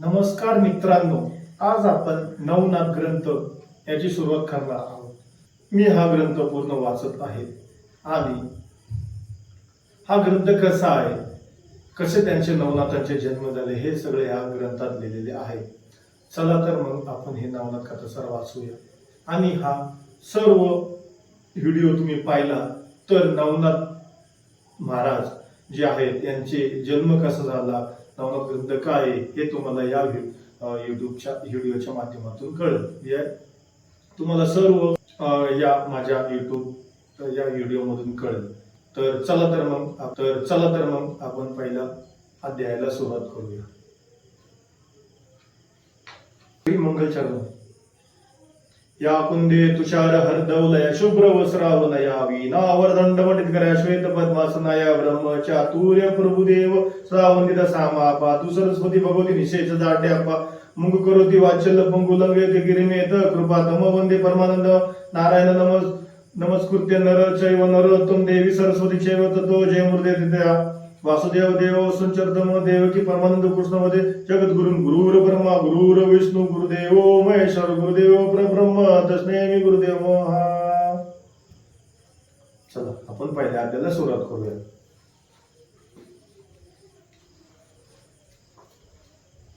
नमस्कार मित्रांनो आज आपण नवनाथ ग्रंथ याची सुरुवात करणार आहोत. मी हा ग्रंथ पूर्ण वाचत आहे. आणि हा ग्रंथ कसा आहे? कसे त्यांचे नवनाथांचे जन्म झाले? हे सगळे ह्या ग्रंथात लिहिलेले आहे. चला तर मग आपण हे नवनाथ कथा सर वाचूया. आणि हा सर्व व्हिडिओ तुम्ही पाहिला तर नवनाथ महाराज जे आहेत यांचे जन्म कसा झाला? नवनाथ ग्रंथ काय हे तुम्हाला या युट्यूबच्या व्हिडिओच्या माध्यमातून कळत या तुम्हाला सर्व या माझ्या युट्यूब या व्हिडिओमधून कळेल. तर चला तर मग तर चला तर मग आपण पहिला अध्यायाला सुरुवात करूया. मंगलचरण. या कुंदे तुषार हरदवलय शुभ्र वस्रावलया वीणावर दंडवटित करया श्वेत पद्मासनाया ब्रह्म चातुर्य प्रभुदेव श्रावंदित सामापा तू सरस्वती भगवती निशेष जाड्यापा मुंग करोती वाचल्य पंगुलंगेत गिरिमेत कृपा तम वंदे परमानंद नारायण नमस् नमस्कृत्य नर चैव नरोत्तम देवी सरस्वती चैव ततो जय मुर्दे वासुदेव देव संचर्दम देवकी परमानंद कृष्णमध्ये जगद्गुरु गुरुर ब्रह्मा गुरुर विष्णू गुरुदेव महेश्वर गुरुदेव परब्रह्म तस्नेमी गुरुदेव हा चला आपण पहिल्या आपल्याला सुरुवात करूया.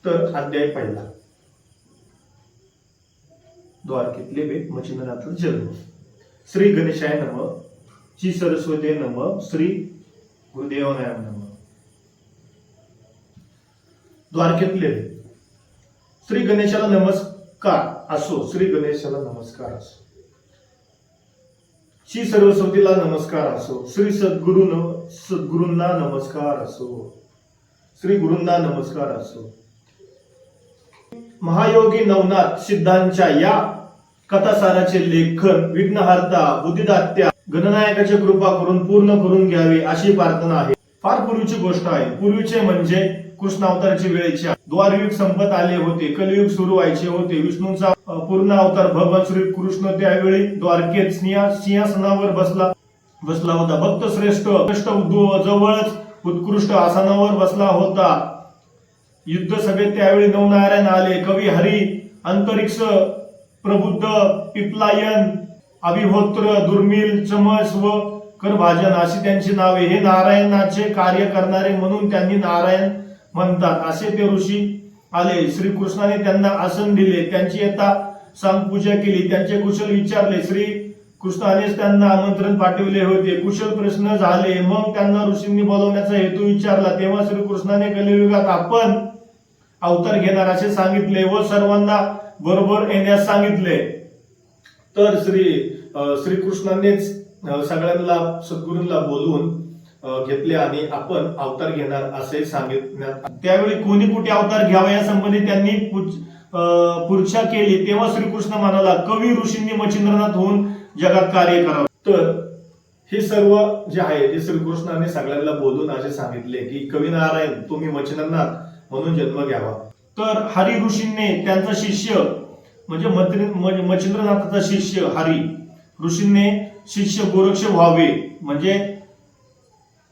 तर अध्याय पहिला. द्वारकेतले बे मच्छिंद्रनाथ जन्म. श्री गणेशाय नम श्री सरस्वती नम श्री गुरुदेवाय नम द्वारकेतले श्री गणेशाला नमस्कार असो श्री गणेशाला नमस्कार असो. श्री सरस्वतीला नमस्कार असो श्री सद्गुरु सद्गुरूंना नमस्कार असो. श्री गुरूंना नमस्कार असो. महायोगी नवनाथ सिद्धांच्या या कथासाराचे लेखन विघ्नहर्ता बुद्धिदात्या गणनायकाची कृपा करून पूर्ण करून घ्यावे अशी प्रार्थना आहे. फार पूर्वीची गोष्ट आहे. पूर्वीचे म्हणजे कृष्ण अवतारची वेळेची द्वारयुग संपत आले होते. कलियुग सुरू व्हायचे होते. विष्णूंचा पूर्ण अवतार भगवान श्री कृष्ण त्यावेळी द्वारकेत सिंहासनावर बसला बसला होता. भक्त श्रेष्ठ श्रेष्ठ उद्धव जवळच उत्कृष्ट आसनावर बसला होता. युद्ध सभेत त्यावेळी नवनारायण आले. कवी हरी अंतरिक्ष प्रबुद्ध पिपलायन अभिहोत्र दुर्मिल चमस व करभाजन अशी त्यांची नावे हे नारायणाचे कार्य करणारे म्हणून त्यांनी नारायण म्हणतात असे ते ऋषी आले. श्रीकृष्णाने त्यांना आसन दिले. त्यांची यथा सांगपूजा केली. त्यांचे कुशल विचारले. श्री कृष्णानेच त्यांना आमंत्रण पाठवले होते. कुशल प्रश्न झाले. मग त्यांना ऋषींनी बोलवण्याचा हेतू विचारला. तेव्हा श्रीकृष्णाने कलियुगात आपण अवतार घेणार असे सांगितले व सर्वांना बरोबर येण्यास सांगितले. तर श्री श्रीकृष्णानेच सगळ्यांना सद्गुरूंना बोलवून घेतले आणि आपण अवतार घेणार असे सांगितण्यात त्यावेळी कोणी कुठे अवतार घ्यावा या संबंधी त्यांनी पुच- केली तेव्हा श्रीकृष्ण म्हणाला कवी ऋषींनी मच्छिंद्रनाथ होऊन जगात कार्य करावं. तर हे सर्व जे आहे ते श्रीकृष्णाने सगळ्यांना बोलून असे सांगितले की कवी नारायण तुम्ही मच्छिंद्रनाथ म्हणून जन्म घ्यावा. तर हरी ऋषींनी त्यांचा शिष्य म्हणजे मच्छिंद्रनाथाचा शिष्य हरी ऋषींनी शिष्य गोरक्ष व्हावे म्हणजे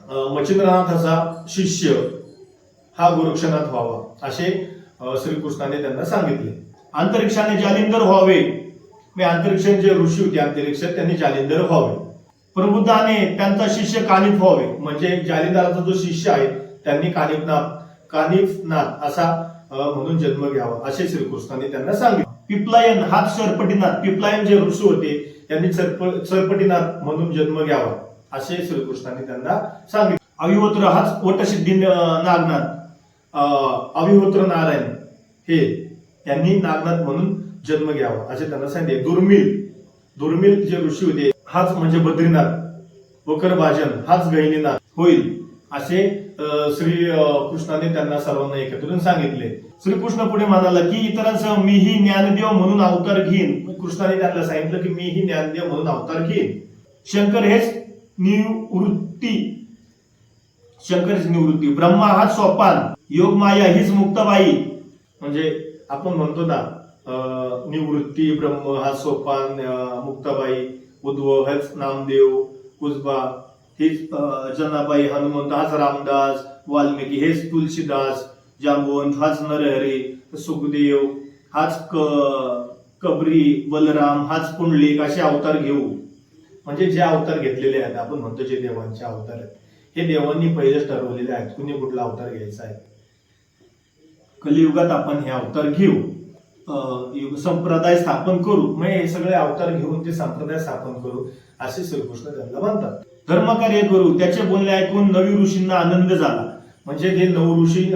मच्छिंद्रनाथाचा शिष्य हा गोरक्षनाथ व्हावा असे श्रीकृष्णाने त्यांना सांगितले. अंतरिक्षाने जालिंदर व्हावे. मी अंतरिक्षात जे ऋषी होते अंतरिक्ष त्यांनी जालिंदर व्हावे. प्रबुद्धाने त्यांचा शिष्य कानिफ व्हावे म्हणजे जालिंदराचा जो शिष्य आहे त्यांनी कानिफनाथ कानिफनाथ असा म्हणून जन्म घ्यावा असे श्रीकृष्णाने त्यांना सांगितले. पिपलायन हाच सरपटीनाथ पिपलायन जे ऋषी होते त्यांनी सरपटीनाथ म्हणून जन्म घ्यावा. असे श्रीकृष्णाने त्यांना सांगितले. अविहोत्र हाच वटसिद्धी नागनाथ. अं, अविहोत्र नारायण हे त्यांनी नागनाथ म्हणून जन्म घ्यावा असे त्यांना सांगितले. दुर्मिळ दुर्मिळ जे ऋषी होते हाच म्हणजे बद्रीनाथ वकर भाजन हाच गहिनीनाथ. होईल. असे श्री कृष्णाने त्यांना सर्वांना एकत्रून सांगितले. श्रीकृष्ण पुढे म्हणाला की इतरांसह मीही ज्ञानदेव म्हणून अवतार घेईन. कृष्णाने त्यांना सांगितलं की मीही ज्ञानदेव म्हणून अवतार घेईन. शंकर हेच निवृत्ती. शंकर निवृत्ती. ब्रह्मा हा सोपान. योग माया हीच मुक्ताबाई. म्हणजे आपण म्हणतो ना निवृत्ती ब्रह्म हा सोपान मुक्ताबाई उद्भव हेच नामदेव कुजबा हेच जनाबाई हनुमंत हाच रामदास वाल्मिकी हेच तुलसीदास जांबवंत हाच नरहरी सुखदेव हाच क कबरी बलराम हाच पुंडलिक असे अवतार घेऊ. म्हणजे जे अवतार घेतलेले आहेत आपण म्हणतो जे देवांचे अवतार आहेत. हे देवांनी पहिलेच ठरवलेले आहेत कुणी कुठला अवतार घ्यायचा आहे. कलियुगात आपण हे अवतार घेऊ. युग संप्रदाय स्थापन करू. मग हे सगळे अवतार घेऊन ते संप्रदाय स्थापन करू असे श्रीकृष्ण त्यांना म्हणतात. धर्मकार्य करू त्याचे बोलणे ऐकून नवी ऋषींना आनंद झाला. म्हणजे हे नऊ ऋषी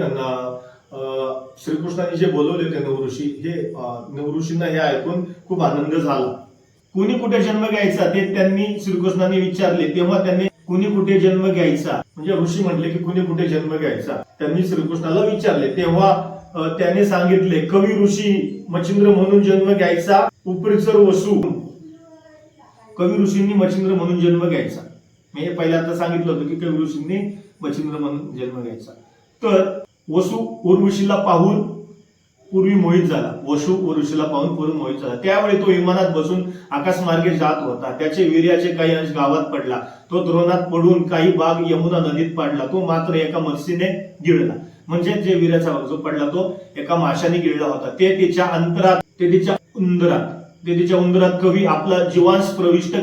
अं, श्रीकृष्णाने जे बोलवले ते नऊ ऋषी हे नव नऊ ऋषींना हे ऐकून खूप आनंद झाला. कुणी कुठे जन्म घ्यायचा ते त्यांनी श्रीकृष्णाने विचारले. तेव्हा त्यांनी कुणी कुठे जन्म घ्यायचा म्हणजे ऋषी म्हटले की कुणी कुठे जन्म घ्यायचा त्यांनी श्रीकृष्णाला विचारले. तेव्हा त्याने सांगितले कवी ऋषी मच्छिंद्र म्हणून जन्म घ्यायचा उपरिसर वसू. कवी ऋषींनी मच्छिंद्र म्हणून जन्म घ्यायचा. मी हे पहिल्यांदा सांगितलं होतं की कवी ऋषींनी मच्छिंद्र म्हणून जन्म घ्यायचा. तर वसू उर्वशीला पाहून पूर्वी मोहित झाला. वसू उर्वशीला पाहून पूर्वी मोहित झाला. त्यावेळी तो विमानात बसून आकाशमार्गे जात होता. त्याचे वीर्याचे काही अंश गावात पडला. तो द्रोणात पडून काही भाग यमुना नदीत पडला. तो मात्र एका मत्स्यने गिळला. म्हणजे जे वीर्याचा भाग जो पडला तो एका माशाने गिळला होता. ते तिच्या अंतरात ते तिच्या उंदरात ते तिच्या उंदरात कवी आपला जीवांश प्रविष्ट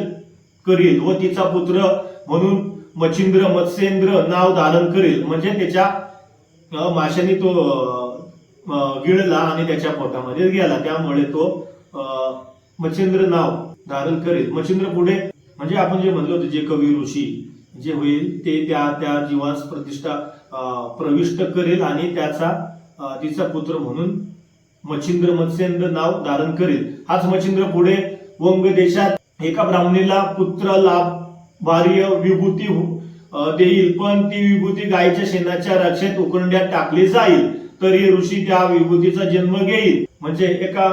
करील व तिचा पुत्र म्हणून मच्छिंद्र मत्स्येंद्र नाव धारण करेल. म्हणजे त्याच्या माशाने तो गिळला आणि त्याच्या पोटामध्ये गेला. त्यामुळे तो मच्छिंद्र नाव धारण करेल. मच्छिंद्र पुढे म्हणजे आपण जे म्हणलो होतो जे कवी ऋषी जे होईल ते त्या त्या जीवास प्रतिष्ठा प्रविष्ट करेल आणि त्याचा तिचा पुत्र म्हणून मच्छिंद्र मत्स्येंद्र नाव धारण करेल. हाच मच्छिंद्र पुढे वंग देशात एका ब्राह्मणीला पुत्र लाभ भार्य विभूती हो- देईल. पण ती विभूती गायीच्या शेणाच्या रक्षेत उकरंड्यात टाकली जाईल. तरी ऋषी त्या विभूतीचा जन्म घेईल. म्हणजे एका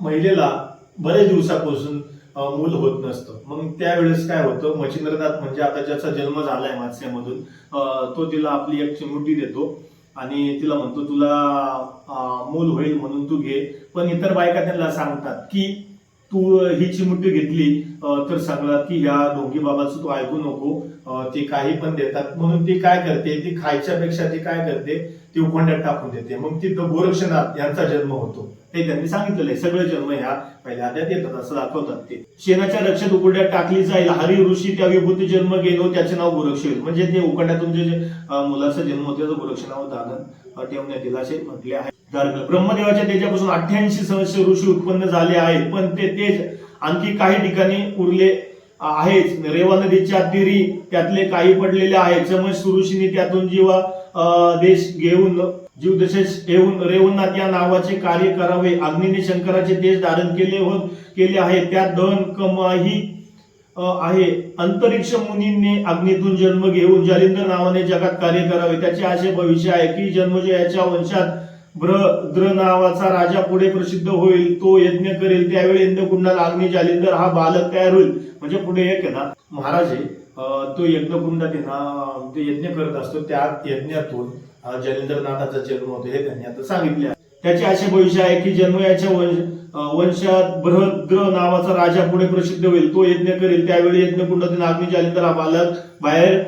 महिलेला बरेच दिवसापासून मूल होत नसतं. मग त्यावेळेस काय होतं? मच्छिंद्रनाथ म्हणजे आता ज्याचा जन्म झालाय मात्स्यामधून तो तिला आपली एक चिमुटी देतो. आणि तिला म्हणतो तुला मूल होईल म्हणून तू घे. पण इतर बायका त्यांना सांगतात की तू ही चिमुटी घेतली तर सांगतात की या ढोंगी बाबाचं तू ऐकू नको ते काही पण देतात. म्हणून ती काय करते ती खायच्या पेक्षा ती काय करते ती उखंड्यात टाकून देते. मग तिथं गोरक्षनाथ यांचा जन्म होतो. ते त्यांनी सांगितलेलं आहे सगळे जन्म ह्या पहिल्या आद्यात येतात असं दाखवतात ते. शेणाच्या रक्षेत उकंड्यात टाकली जाईल हरी ऋषी त्या विभूती जन्म गेलो त्याचे नाव गोरक्ष होईल. म्हणजे ते उकंड्यातून जे मुलाचा जन्म होतो त्याचं गोरक्ष नाव दालन ठेवण्यात येईल असे म्हटले आहे. धारक. ब्रह्मदेवाच्या तेजापासून अठ्ठ्याऐंशी सहस्य ऋषी उत्पन्न झाले आहेत पण ते तेज आणखी काही ठिकाणी उरले आहेच रेवा नदीच्या तिरी त्यातले काही पडलेले आहेत. समज ऋषीने त्यातून जीवा देश घेऊन जीव येऊन रेवनाथ या नावाचे कार्य करावे. अग्निने शंकराचे तेज धारण केले होत केले आहे. त्यात दहन कमाही आहे. अंतरिक्ष मुनींनी अग्नीतून जन्म घेऊन जालिंदर नावाने जगात कार्य करावे. त्याचे असे भविष्य आहे की जन्मजयाच्या वंशात भ्रद्र नावाचा राजा पुढे प्रसिद्ध होईल तो यज्ञ करेल त्यावेळी इंद्रकुंडाला अग्नी जालिंदर हा बालक तयार होईल. म्हणजे पुढे एक आहे ना महाराज आहे तो यज्ञकुंडात आहे ना ते यज्ञ करत असतो त्या यज्ञातून अं, जन्म होतो हे त्यांनी आता सांगितले त्याचे असे भविष्य आहे की जन्मयाच्या वंश वंशात बृहद्र नावाचा राजा पुढे प्रसिद्ध होईल तो यज्ञ करेल त्यावेळी यज्ञकुंडातील अग्नी जालिंदर हा बालक बाहेर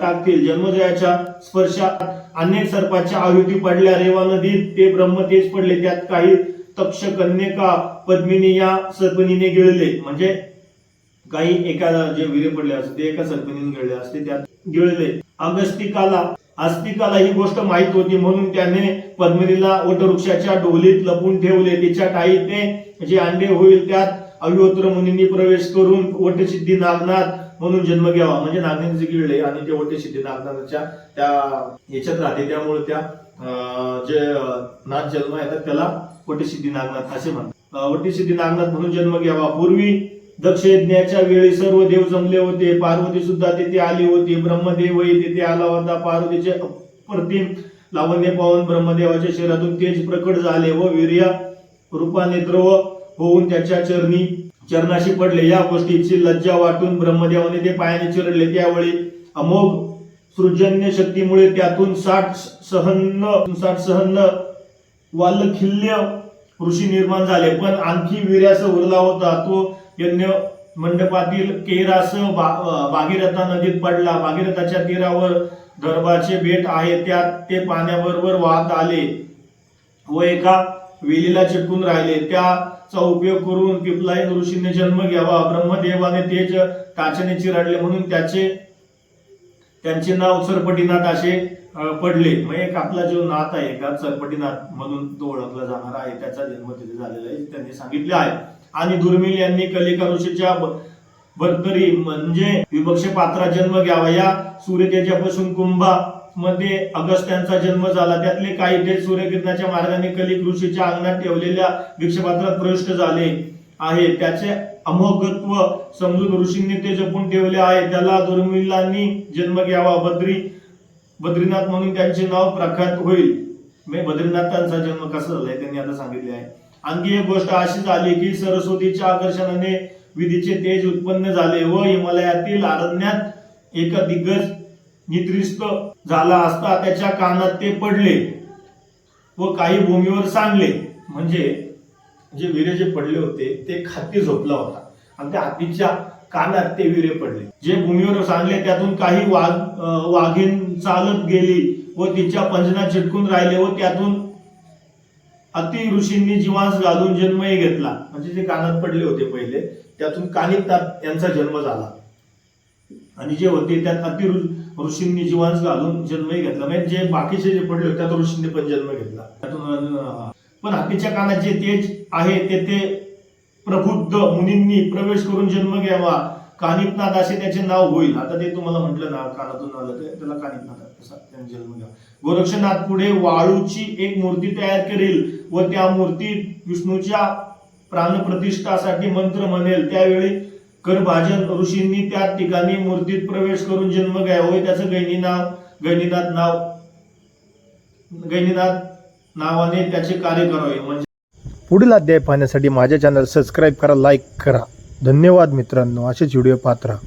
टाकतील. जन्मजयाच्या स्पर्शात अनेक सर्पाच्या आयुधी पडल्या. रेवा नदीत ते ब्रह्मतेज पडले. त्यात काही तक्ष कन्यका पद्मिनी या सर्पणीने गिळले. म्हणजे काही एका जे विरे पडले असते एका सर्पणीने गिळले असते त्यात गिळले. अगस्तिकाला अस्तिकाला ही गोष्ट माहीत होती. म्हणून त्याने पद्मिनीला वटवृक्षाच्या डोलीत लपून ठेवले. तिच्या काही ते जे अंडे होईल त्यात अविहोत्र मुनींनी प्रवेश करून वटसिद्धी नागनाथ म्हणून जन्म घ्यावा. म्हणजे नागनाथ जे आणि ते वटसिद्धी नागनाथाच्या त्या याच्यात राहते. त्यामुळे त्या अं, जे नाथ जन्म येतात त्याला वटसिद्धी नागनाथ असे म्हणतात. वटसिद्धी नागनाथ म्हणून जन्म घ्यावा. पूर्वी दक्षयज्ञाच्या वेळी सर्व देव जमले होते. पार्वती सुद्धा तिथे आली होती. ब्रह्मदेवही तिथे आला होता. पार्वतीचे अप्रतिम लावण्य पाहून ब्रह्मदेवाच्या शरीरातून तेज प्रकट झाले व वीर्य रूपाने द्रव होऊन त्याच्या चरणी चरणाशी पडले. या गोष्टीची लज्जा वाटून ब्रह्मदेवाने ते पायाने चिरडले. त्यावेळी अमोघ सृजन्य शक्तीमुळे त्यातून साठ सहन्न साठ सहन्न वाल्लखिल्य ऋषी निर्माण झाले. पण आणखी वीर्यास उरला होता. तो यज्ञ मंडपातील केरास भागीरथा नदीत पडला. भागीरथाच्या तीरावर दरबारचे बेट आहे त्यात ते पाण्याबरोबर वाहत आले व एका वेलीला चिटकून राहिले. त्याचा उपयोग करून पिपलाई ऋषीने जन्म घ्यावा. ब्रह्मदेवाने तेच टाचणे चिरडले म्हणून त्याचे त्यांचे नाव सरपटीनाथ असे पडले. मग एक आपला जो नाथ आहे का सरपटीनाथ म्हणून तो ओळखला जाणार आहे. त्याचा जन्म तिथे झालेला आहे. त्यांनी सांगितले आहे. आणि दुर्मिळ यांनी कलिका ऋषीच्या भरतरी म्हणजे विभक्ष पात्रा जन्म घ्यावा. या सूर्यतेजापासून कुंभा मध्ये अगस्त्यांचा जन्म झाला. त्यातले काही देश सूर्यकिरणाच्या मार्गाने कलिक ऋषीच्या अंगणात ठेवलेल्या भिक्षपात्रात प्रविष्ट झाले आहे त्याचे अमोघत्व समजून ऋषींनी ते जपून ठेवले आहे. त्याला दुर्मिलांनी जन्म घ्यावा. बद्री बद्रीनाथ म्हणून त्यांचे नाव प्रख्यात होईल. मे बद्रीनाथांचा जन्म कसा झालाय त्यांनी आता सांगितले आहे. आणखी एक गोष्ट अशी झाली की सरस्वतीच्या आकर्षणाने विधीचे तेज उत्पन्न झाले व हिमालयातील अरण्यात एक दिग्गज निद्रिस्त झाला असता त्याच्या कानात ते पडले व काही भूमीवर सांगले म्हणजे जे विरे जे पडले होते ते खाती झोपला होता. आणि त्या हातीच्या कानात ते विरे पडले. जे भूमीवर सांगले त्यातून काही वाघ अं, वाघीण चालत गेली व तिच्या पंजना चिटकून राहिले व त्यातून अति ऋषींनी जीवांस घालून जन्मही घेतला. म्हणजे जे कानात पडले होते पहिले त्यातून कानिकनाथ यांचा जन्म झाला. आणि जे होते त्यात अति ऋषींनी जीवांस घालून जन्मही घेतला. म्हणजे जे बाकीचे जे पडले होते त्यात ऋषींनी पण जन्म घेतला. त्यातून पण हातीच्या कानात जे तेज आहे ते ते प्रबुद्ध मुनींनी प्रवेश करून जन्म घ्यावा. कानिपनाथ असे त्याचे नाव होईल. आता ते तुम्हाला म्हटलं ना कानातून आलं ते त्याला कानिपनाथ असा जन्म घ्यावा. गोरक्षनाथ पुढे वाळूची एक मूर्ती तयार करेल व त्या मूर्तीत विष्णूच्या प्राणप्रतिष्ठासाठी मंत्र म्हणेल. त्यावेळी करभाजन ऋषींनी त्या ठिकाणी मूर्तीत प्रवेश करून जन्म घ्यावा होय त्याचं गैनी नाव गैनीनाथ नाव गैनीनाथ नावाने त्याचे कार्य करावे. म्हणजे पुढील अध्याय पाहण्यासाठी माझ्या चॅनल सबस्क्राईब करा लाईक करा. धन्यवाद मित्रांनो. असेच व्हिडिओ पाहत राहा.